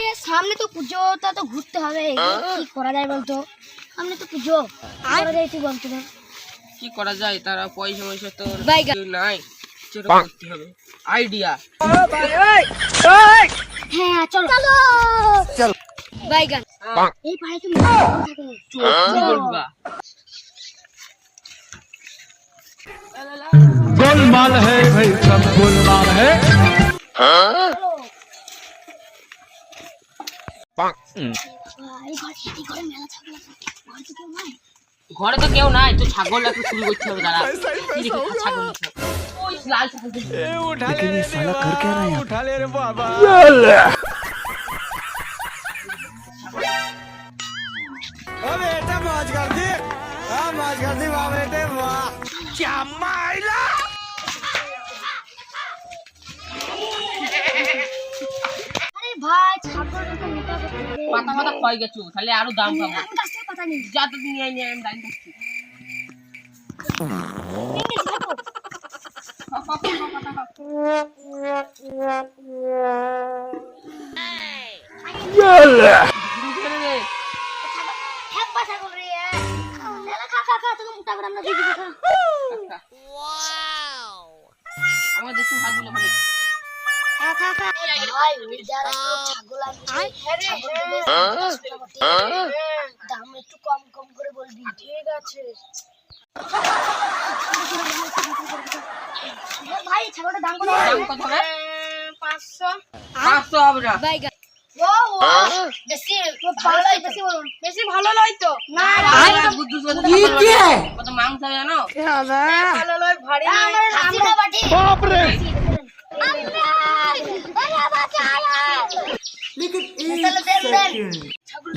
এ, সামনে তো পুজোটা তো ঘুরতে হবে কি করা যায় বলতো সামনে তো পুজো কি করা যায় তুই বলতো না কি করা যায় তারা পয়সা পয়সা তো বাইগা। কেউ নাই যেটা করতে হবে আইডিয়া হ্যাঁ চলো চলো বাইগান এই পায়ে তুমি থাকে চুরি করবা गोलमाल है भाई सब गोलमाल है এই ঘরে এই ঘরে মেলা ছাগল আছে ঘরে তো কেউ নাই ঘরে তো কেউ নাই তো ছাগল একটু চুরি করতে হবে দাঁড়া কি রেখে খা ছাগল নিতে হবে। ওই লাল ছাগল দেখি। लेकिन ये साला कर क्या रहा है उठा ले रे बाबा ओ बेटा मौज कर दी हां मौज कर दी वाह बेटे वाह क्या माइला পাতা পাতা ক্ষয় গেছো তাহলে আরও দাম পাবো। যা তো নিয়ে নিয়ে আমি দাঁড়িয়ে থাকছি হ্যাপা ছাগল রে মেলা খা খা খা তোকে মোটা করে আমরা দিয়ে দিবো খা আমার দেখছি ভাতগুলো ভালো। দাম একটু কম কম করে বলবি ঠিক আছে ভাই ছাগলটার দাম কত দাম কত হবে পাঁচশো পাঁচশো হবে না ও ও বেশি ভালো বেশি বেশি ভালো নয় তো না মাংস জানো ভালো ভারী আমার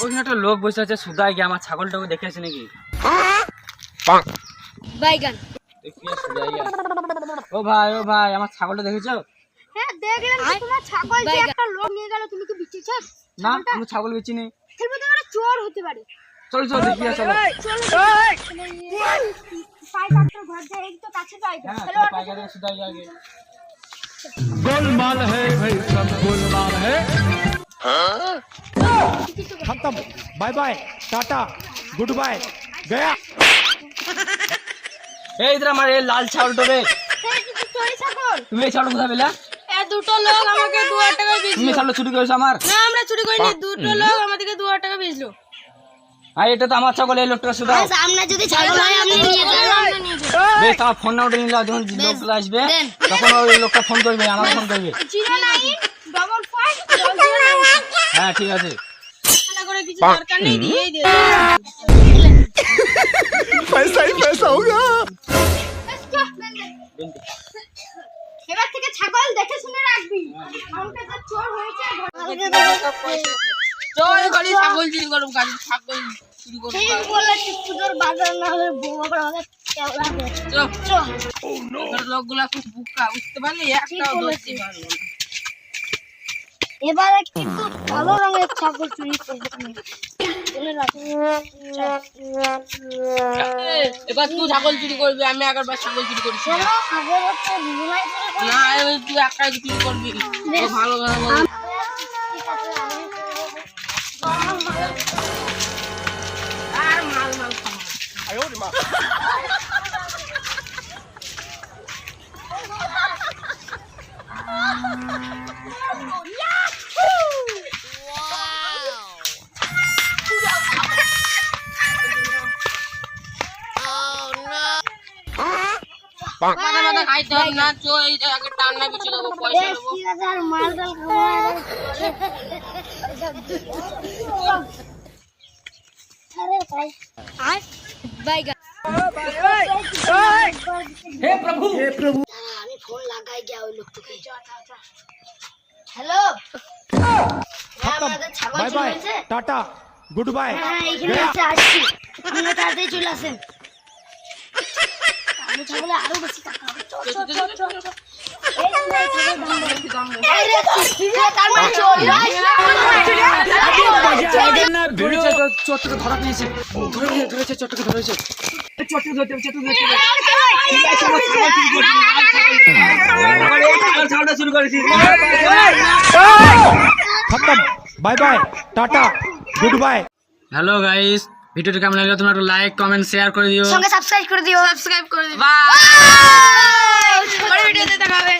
ওইখানে একটা লোক বসে আছে সুদাই গিয়ে আমার ছাগলটাকে দেখে আছে নাকি বাইগান দেখিয়ে সুদাই গিয়া ও ভাই ও ভাই আমার ছাগলটা দেখেছো হ্যাঁ দেখলেন তো তোমার ছাগল যে একটা লোক নিয়ে গেল তুমি কি বিচেছ না আমি ছাগল বেচি নেই খেলবে তো একটা চোর হতে পারে চল চল দেখিয়ে চলো পাই কাটার ঘর যায় এই তো কাছে পাই হ্যাঁ চলো পাইকারি সুদাই গিয়া আগে गोलमाल है भाई सब गोलमाल है खत्म bye bye tata good bye गया এই ইধর আমার এই লাল ছাগলটা রে চোরি ছাগল তুমি এই ছাগল কোথায় পেলে এ দুটো লোক আমাকে দু হাজার টাকা বেচলো তুমি ছাগল চুরি করেছো আমার না আমরা চুরি করিনি দুটো লোক আমাদেরকে দু হাজার টাকা বেচলো আর এটা তো আমার ছাগল এই লোকটা সুদাও সামনে যদি ছাগল হয় আপনি নিয়ে যাবেন বেশ আমার ফোন নাম্বারটা নিলা যখন লোকটা আসবে তখন ওই লোকটা ফোন করবে আমাকে ফোন করবে জিরো নাইন ডবল ফাইভ হ্যাঁ ঠিক আছে করে কিছু দরকার নেই দিয়েই দে पैसा ही पैसा होगा এবার থেকে ছাগল দেখে শুনে রাখবি আমাকে তো চোর হয়েছে চল ঘরে ছাগল চুরি করবো গাড়ি ছাগল চুরি করবো ঠিক বলে পুজোর বাজার না হলে বউ আবার আমাকে কেওড়া হবে চল চল এবার লোকগুলা খুব বুকা বুঝতে পারলি একটাও ধরতে পারলো না। এবারে কিন্তু কালো রঙের ছাগল চুরি করব এবার তুই ছাগল চুরি করবি আমি আগেরবার ছাগল চুরি করেছি। না তুই একটা চুরি করবি। ও ভালো করব। আর মাল মাল আমি ফোন লাগাই ওই লোকটাকে। হ্যালো হ্যাঁ, টাটা। Good bye. হ্যাঁ এখানে আসছি। আপনারা তাড়াতাড়ি চলে আসেন। এই ছাগলে আরও বেশি টাকা হবে চল চল চল চল হ্যালো গাইস ভিডিওটি কেমন লাগল তোমরা একটু লাইক কমেন্ট শেয়ার করে দিও। সঙ্গে সাবস্ক্রাইব করে দিও। সাবস্ক্রাইব করে দিও। বাই পরের ভিডিওতে দেখা হবে।